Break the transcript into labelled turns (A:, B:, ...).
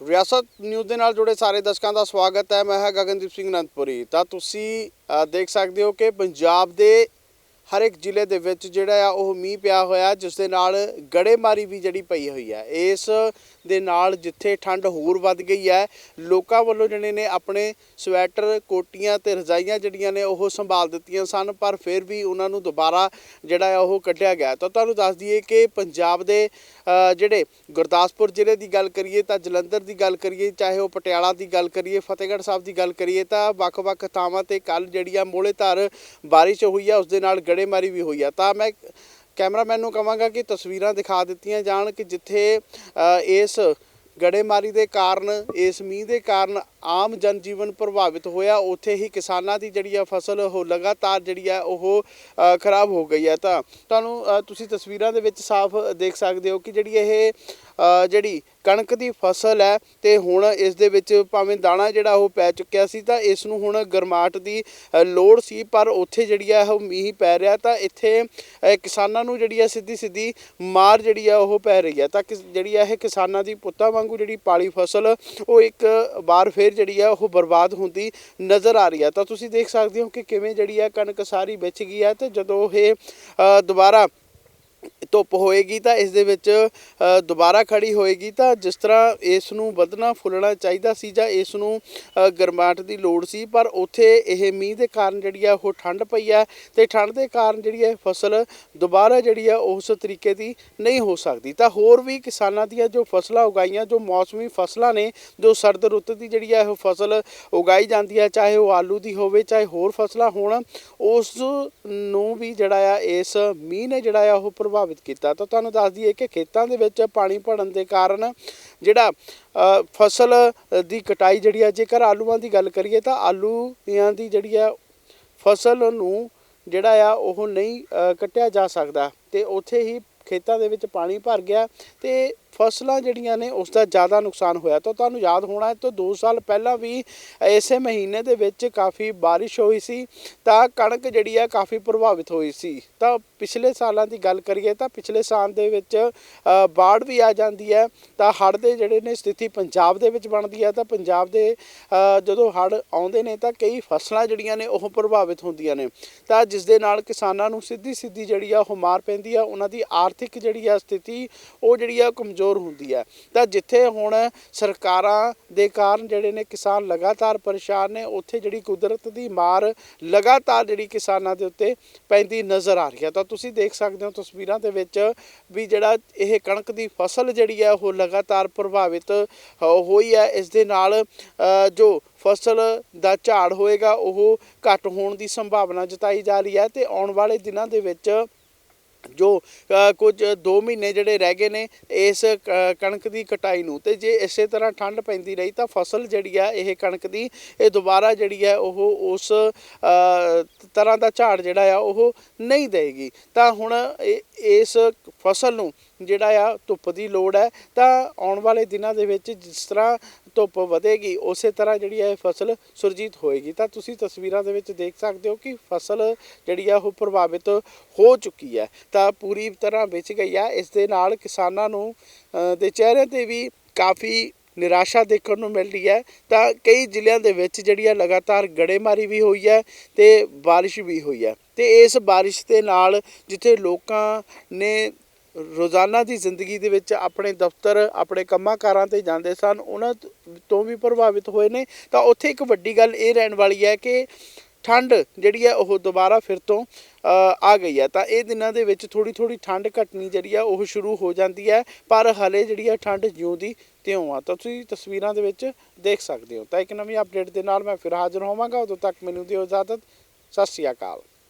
A: ਰਿਆਸਤ ਨਿਊਜ਼ ਦੇ ਨਾਲ ਜੁੜੇ ਸਾਰੇ ਦਰਸ਼ਕਾਂ ਦਾ ਸਵਾਗਤ ਹੈ। ਮੈਂ ਹਾਂ ਗਗਨਦੀਪ ਸਿੰਘ ਅਨੰਦਪੁਰੀ ਤਾਂ ਤੁਸੀਂ ਅ, ਦੇਖ ਸਕਦੇ ਹੋ ਕਿ ਪੰਜਾਬ ਦੇ ਹਰ ਇੱਕ ਜ਼ਿਲ੍ਹੇ ਦੇ ਵਿੱਚ ਜਿਹੜਾ ਆ ਉਹ ਮੀਂਹ ਪਿਆ ਹੋਇਆ, ਜਿਸ ਦੇ ਨਾਲ ਗੜੇਮਾਰੀ ਵੀ ਜਿਹੜੀ ਪਈ ਹੋਈ ਹੈ ਇਸ ਦੇ ਨਾਲ ਜਿੱਥੇ ਠੰਡ ਹੋਰ ਵੱਧ ਗਈ ਹੈ ਲੋਕਾਂ ਵੱਲੋਂ ਜਿਹੜੇ ਨੇ ਆਪਣੇ ਸਵੈਟਰ, ਕੋਟੀਆਂ ਤੇ ਰਜ਼ਾਈਆਂ ਜਿਹੜੀਆਂ ਨੇ ਉਹ ਸੰਭਾਲ ਦਿੱਤੀਆਂ ਸਨ, ਪਰ ਫਿਰ ਵੀ ਉਹਨਾਂ ਨੂੰ ਦੁਬਾਰਾ ਜਿਹੜਾ ਆ ਉਹ ਕੱਢਿਆ ਗਿਆ। ਤਾਂ ਤੁਹਾਨੂੰ ਦੱਸ ਦਈਏ ਕਿ ਪੰਜਾਬ ਦੇ ਜਿਹੜੇ ਗੁਰਦਾਸਪੁਰ ਜ਼ਿਲ੍ਹੇ ਦੀ ਗੱਲ ਕਰੀਏ, ਤਾਂ ਜਲੰਧਰ ਦੀ ਗੱਲ ਕਰੀਏ, ਚਾਹੇ ਉਹ ਪਟਿਆਲਾ ਦੀ ਗੱਲ ਕਰੀਏ, ਫਤਿਹਗੜ੍ਹ ਸਾਹਿਬ ਦੀ ਗੱਲ ਕਰੀਏ, ਤਾਂ ਵੱਖ-ਵੱਖ ਥਾਵਾਂ ਤੇ ਕੱਲ ਜਿਹੜੀ ਆ ਮੋਹਲੇਧਾਰ ਬਾਰਿਸ਼ ਹੋਈ ਆ, ਉਸ ਦੇ ਨਾਲ ਗੜੇਮਾਰੀ ਵੀ ਹੋਈ ਆ। ਤਾਂ ਮੈਂ ਕੈਮਰਾਮੈਨ ਨੂੰ ਕਹਾਂਗਾ ਕਿ ਤਸਵੀਰਾਂ ਦਿਖਾ ਦਿੱਤੀਆਂ ਜਾਣ ਕਿ ਜਿੱਥੇ ਇਸ ਗੜੇਮਾਰੀ ਦੇ ਕਾਰਨ, ਇਸ ਮੀਂਹ ਦੇ ਕਾਰਨ ਆਮ ਜਨਜੀਵਨ ਪ੍ਰਭਾਵਿਤ ਹੋਇਆ। ਉੱਥੇ ਹੀ ਕਿਸਾਨਾਂ ਦੀ ਜਿਹੜੀ ਆ ਫਸਲ, ਉਹ ਲਗਾਤਾਰ ਜਿਹੜੀ ਆ ਉਹ ਖਰਾਬ ਹੋ ਗਈ ਹੈ ਤਾਂ ਤੁਹਾਨੂੰ ਤੁਸੀਂ ਤਸਵੀਰਾਂ ਦੇ ਵਿੱਚ ਸਾਫ਼ ਦੇਖ ਸਕਦੇ ਹੋ ਕਿ ਜਿਹੜੀ ਇਹ ਜਿਹੜੀ ਕਣਕ ਦੀ ਫਸਲ ਹੈ ਤੇ ਹੁਣ ਇਸ ਦੇ ਵਿੱਚ ਭਾਵੇਂ ਦਾਣਾ ਜਿਹੜਾ ਉਹ ਪੈ ਚੁੱਕਿਆ ਸੀ ਤਾਂ ਇਸ ਨੂੰ ਹੁਣ ਗਰਮਾਟ ਦੀ ਲੋੜ ਸੀ, ਪਰ ਉੱਥੇ ਜਿਹੜੀ ਆ ਉਹ ਮੀਂਹ ਪੈ ਰਿਹਾ ਤਾਂ ਇੱਥੇ ਕਿਸਾਨਾਂ ਨੂੰ ਜਿਹੜੀ ਆ ਸਿੱਧੀ ਸਿੱਧੀ ਮਾਰ ਜਿਹੜੀ ਆ ਉਹ ਪੈ ਰਹੀ ਹੈ। ਤਾਂ ਕਿਸ- ਜਿਹੜੀ ਆ ਇਹ ਕਿਸਾਨਾਂ ਦੀ ਪੁੱਤਾਂ ਵਾਂਗੂ ਜਿਹੜੀ ਪਾਲੀ ਫਸਲ, ਉਹ ਇੱਕ ਵਾਰ ਫਿਰ ਜਿਹੜੀ ਆ ਉਹ ਬਰਬਾਦ ਹੁੰਦੀ ਨਜ਼ਰ ਆ ਰਹੀ ਹੈ। ਤਾਂ ਤੁਸੀਂ ਦੇਖ ਸਕਦੇ ਹੋ ਕਿ ਕਿਵੇਂ ਜਿਹੜੀ ਆ ਕਣਕ ਸਾਰੀ ਵਿਛ ਗਈ ਹੈ ਤੇ ਜਦੋਂ ਇਹ ਦੁਬਾਰਾ ਧੁੱਪ ਹੋਏਗੀ ਤਾਂ ਇਸ ਦੇ ਵਿੱਚ ਦੁਬਾਰਾ ਖੜੀ ਹੋਏਗੀ ਤਾਂ ਜਿਸ ਤਰ੍ਹਾਂ ਇਸ ਨੂੰ ਵਧਣਾ ਫੁੱਲਣਾ ਚਾਹੀਦਾ ਸੀ ਜਾਂ ਇਸ ਨੂੰ ਅ, ਗਰਮਾਟ ਦੀ ਲੋੜ ਸੀ ਪਰ ਉੱਥੇ ਇਹ ਮੀਂਹ ਦੇ ਕਾਰਨ ਜਿਹੜੀ ਆ ਉਹ ਠੰਡ ਪਈ ਹੈ ਤੇ ਠੰਡ ਦੇ ਕਾਰਨ ਜਿਹੜੀ ਹੈ ਫਸਲ ਦੁਬਾਰਾ ਜਿਹੜੀ ਆ ਉਸ ਤਰੀਕੇ ਦੀ ਨਹੀਂ ਹੋ ਸਕਦੀ। ਤਾਂ ਹੋਰ ਵੀ ਕਿਸਾਨਾਂ ਦੀਆਂ ਜੋ ਫਸਲਾਂ ਉਗਾਈਆਂ ਜੋ ਮੌਸਮੀ ਫਸਲਾਂ ਨੇ ਜੋ ਸਰਦ ਰੁੱਤ ਦੀ ਜਿਹੜੀ ਆ ਉਹ ਫਸਲ ਉਗਾਈ ਜਾਂਦੀ ਹੈ ਚਾਹੇ ਉਹ ਆਲੂ ਦੀ ਹੋਵੇ ਚਾਹੇ ਹੋਰ ਫਸਲਾਂ ਹੋਣ ਉਸ ਨੂੰ ਵੀ ਜਿਹੜਾ ਆ ਇਸ ਮੀਂਹ ਨੇ ਜਿਹੜਾ ਆ ਉਹ ਪ੍ਰਭਾਵਿਤ ਕੀਤਾ। ਤਾਂ ਤੁਹਾਨੂੰ ਦੱਸ ਦਈਏ ਕਿ ਖੇਤਾਂ ਦੇ ਵਿੱਚ ਪਾਣੀ ਭਰਨ ਦੇ ਕਾਰਨ ਜਿਹੜਾ ਫਸਲ ਦੀ ਕਟਾਈ ਜਿਹੜੀ ਆ, ਜੇਕਰ ਆਲੂਆਂ ਦੀ ਗੱਲ ਕਰੀਏ ਤਾਂ ਆਲੂਆਂ ਦੀ ਜਿਹੜੀ ਆ, ਫਸਲ ਨੂੰ ਜਿਹੜਾ ਆ, ਉਹ ਨਹੀਂ ਕੱਟਿਆ ਜਾ ਸਕਦਾ। ਤੇ ਉੱਥੇ ਹੀ ਖੇਤਾਂ ਦੇ ਵਿੱਚ ਪਾਣੀ ਭਰ ਗਿਆ ਤੇ ਫਸਲਾਂ ਜਿਹੜੀਆਂ ਨੇ ਉਸ ਦਾ ਜ਼ਿਆਦਾ ਨੁਕਸਾਨ ਹੋਇਆ ਤਾਂ ਤੁਹਾਨੂੰ ਯਾਦ ਹੋਣਾ ਤੋਂ ਤਾਂ 2 ਸਾਲ ਪਹਿਲਾਂ ਵੀ ਇਸੇ ਮਹੀਨੇ ਦੇ ਵਿੱਚ ਕਾਫੀ ਬਾਰਿਸ਼ ਹੋਈ ਸੀ, ਤਾਂ ਕਣਕ ਜਿਹੜੀ ਆ ਕਾਫੀ ਪ੍ਰਭਾਵਿਤ ਹੋਈ ਸੀ। ਤਾਂ ਪਿਛਲੇ ਸਾਲਾਂ ਦੀ ਗੱਲ ਕਰੀਏ ਤਾਂ ਪਿਛਲੇ ਸਾਲ ਦੇ ਵਿੱਚ ਬਾੜ ਵੀ ਆ ਜਾਂਦੀ ਹੈ, ਤਾਂ ਹੜ੍ਹ ਦੇ ਜਿਹੜੇ ਨੇ ਸਥਿਤੀ ਪੰਜਾਬ ਦੇ ਵਿੱਚ ਬਣਦੀ ਹੈ, ਤਾਂ ਪੰਜਾਬ ਦੇ ਜਦੋਂ ਹੜ੍ਹ ਆਉਂਦੇ ਨੇ ਤਾਂ ਕਈ ਫਸਲਾਂ ਜਿਹੜੀਆਂ ਨੇ ਉਹ ਪ੍ਰਭਾਵਿਤ ਹੁੰਦੀਆਂ ਨੇ। ਤਾਂ ਜਿਸ ਦੇ ਨਾਲ ਕਿਸਾਨਾਂ ਨੂੰ ਸਿੱਧੀ ਸਿੱਧੀ ਜਿਹੜੀ ਆ ਉਹ ਮਾਰ ਪੈਂਦੀ ਆ, ਉਹਨਾਂ ਦੀ ਆਰਥਿਕ ਜਿਹੜੀ ਆ ਸਥਿਤੀ, ਉਹ ਜਿਹੜੀ ਆ ਕਮਜ਼ੋਰ ਹੁੰਦੀ ਹੈ। ਤਾਂ ਜਿੱਥੇ ਹੁਣ ਸਰਕਾਰਾਂ ਦੇ ਕਾਰਨ ਜਿਹੜੇ ਨੇ ਕਿਸਾਨ ਲਗਾਤਾਰ ਪਰੇਸ਼ਾਨ ਨੇ, ਉੱਥੇ ਜਿਹੜੀ ਕੁਦਰਤ ਦੀ ਮਾਰ ਲਗਾਤਾਰ ਜਿਹੜੀ ਕਿਸਾਨਾਂ ਦੇ ਉੱਤੇ ਪੈਂਦੀ ਨਜ਼ਰ ਆ ਰਹੀ ਹੈ। ਤਾਂ ਤੁਸੀਂ ਦੇਖ ਸਕਦੇ ਹੋ ਤਸਵੀਰਾਂ ਦੇ ਵਿੱਚ ਵੀ ਜਿਹੜਾ ਇਹ ਕਣਕ ਦੀ ਫਸਲ ਜਿਹੜੀ ਹੈ, ਉਹ ਲਗਾਤਾਰ ਪ੍ਰਭਾਵਿਤ ਹੋਈ ਹੈ। ਇਸ ਦੇ ਨਾਲ ਜੋ ਫਸਲ ਦਾ ਝਾੜ ਹੋਏਗਾ, ਉਹ ਘੱਟ ਹੋਣ ਦੀ ਸੰਭਾਵਨਾ ਜਤਾਈ ਜਾ ਰਹੀ ਹੈ ਤੇ ਆਉਣ ਵਾਲੇ ਦਿਨਾਂ ਦੇ ਵਿੱਚ ਜੋ ਕੁਝ 2 ਮਹੀਨੇ ਜਿਹੜੇ ਰਹਿ ਗਏ ਨੇ ਇਸ ਕ- ਕਣਕ ਦੀ ਕਟਾਈ ਨੂੰ, ਤੇ ਜੇ ਇਸੇ ਤਰ੍ਹਾਂ ਠੰਡ ਪੈਂਦੀ ਰਹੀ ਤਾਂ ਫਸਲ ਜਿਹੜੀ ਆ ਇਹ ਕਣਕ ਦੀ, ਇਹ ਦੁਬਾਰਾ ਜਿਹੜੀ ਹੈ ਉਹ ਉਸ ਤਰ੍ਹਾਂ ਦਾ ਝਾੜ ਜਿਹੜਾ ਆ ਉਹ ਨਹੀਂ ਦੇਗੀ। ਤਾਂ ਹੁਣ ਇਹ- ਇਸ ਫਸਲ ਨੂੰ ਜਿਹੜਾ ਆ ਧੁੱਪ ਦੀ ਲੋੜ ਹੈ, ਤਾਂ ਆਉਣ ਵਾਲੇ ਦਿਨਾਂ ਦੇ ਵਿੱਚ ਜਿਸ ਤਰ੍ਹਾਂ ਧੁੱਪ ਵਧੇਗੀ, ਉਸੇ ਤਰ੍ਹਾਂ ਜਿਹੜੀ ਹੈ ਇਹ ਫਸਲ ਸੁਰਜੀਤ ਹੋਏਗੀ। ਤਾਂ ਤੁਸੀਂ ਤਸਵੀਰਾਂ ਦੇ ਵਿੱਚ ਦੇਖ ਸਕਦੇ ਹੋ ਕਿ ਫਸਲ ਜਿਹੜੀ ਆ, ਉਹ ਪ੍ਰਭਾਵਿਤ ਹੋ ਚੁੱਕੀ ਹੈ। ਤਾਂ ਪੂਰੀ ਤਰ੍ਹਾਂ ਵਿਚ ਗਈ ਹੈ ਇਸ ਦੇ ਨਾਲ ਕਿਸਾਨਾਂ ਨੂੰ ਦੇ ਚਿਹਰੇ ਤੇ ਵੀ ਕਾਫੀ ਨਿਰਾਸ਼ਾ ਦੇਖਣ ਨੂੰ ਮਿਲ ਰਹੀ ਹੈ। ਤਾਂ ਕਈ ਜ਼ਿਲ੍ਹਿਆਂ ਦੇ ਵਿੱਚ ਜਿਹੜੀ ਹੈ ਲਗਾਤਾਰ ਗੜੇਮਾਰੀ ਵੀ ਹੋਈ ਹੈ ਤੇ ਬਾਰਿਸ਼ ਵੀ ਹੋਈ ਹੈ। ਤੇ ਇਸ ਬਾਰਿਸ਼ ਦੇ ਨਾਲ ਜਿੱਥੇ ਲੋਕਾਂ ਨੇ ਰੋਜ਼ਾਨਾ ਦੀ ਜ਼ਿੰਦਗੀ ਦੇ ਵਿੱਚ ਆਪਣੇ ਦਫ਼ਤਰ, ਆਪਣੇ ਕੰਮਾਂ ਕਾਰਾਂ ਤੇ ਜਾਂਦੇ ਸਨ, ਉਹਨਾਂ ਤੋਂ ਵੀ ਪ੍ਰਭਾਵਿਤ ਹੋਏ ਨੇ। ਤਾਂ ਉੱਥੇ ਇੱਕ ਵੱਡੀ ਗੱਲ ਇਹ ਰਹਿਣ ਵਾਲੀ ਹੈ ਕਿ ਠੰਡ ਜਿਹੜੀ ਹੈ ਉਹ ਦੁਬਾਰਾ ਫਿਰ ਤੋਂ ਆ ਗਈ ਹੈ। ਤਾਂ ਇਹ ਦਿਨਾਂ ਦੇ ਵਿੱਚ ਥੋੜੀ ਥੋੜੀ ਠੰਡ ਘਟਣੀ ਜਿਹੜੀ ਆ ਉਹ ਸ਼ੁਰੂ ਹੋ ਜਾਂਦੀ ਹੈ, ਪਰ ਹਲੇ ਜਿਹੜੀ ਆ ਠੰਡ ਜਿਉਂ ਦੀ ਤਿਉਂ ਆ। ਤਾਂ ਤੁਸੀਂ ਤਸਵੀਰਾਂ ਦੇ ਵਿੱਚ ਦੇਖ ਸਕਦੇ ਹੋ। ਤਾਂ ਇੱਕ ਨਵੀਂ ਅਪਡੇਟ ਦੇ ਨਾਲ ਮੈਂ ਫਿਰ ਹਾਜ਼ਰ ਹੋਵਾਂਗਾ। ਉਦੋਂ ਤੱਕ ਮੈਨੂੰ ਦਿਓ ਇਜਾਜ਼ਤ। ਸਤਿ ਸ਼੍ਰੀ ਅਕਾਲ।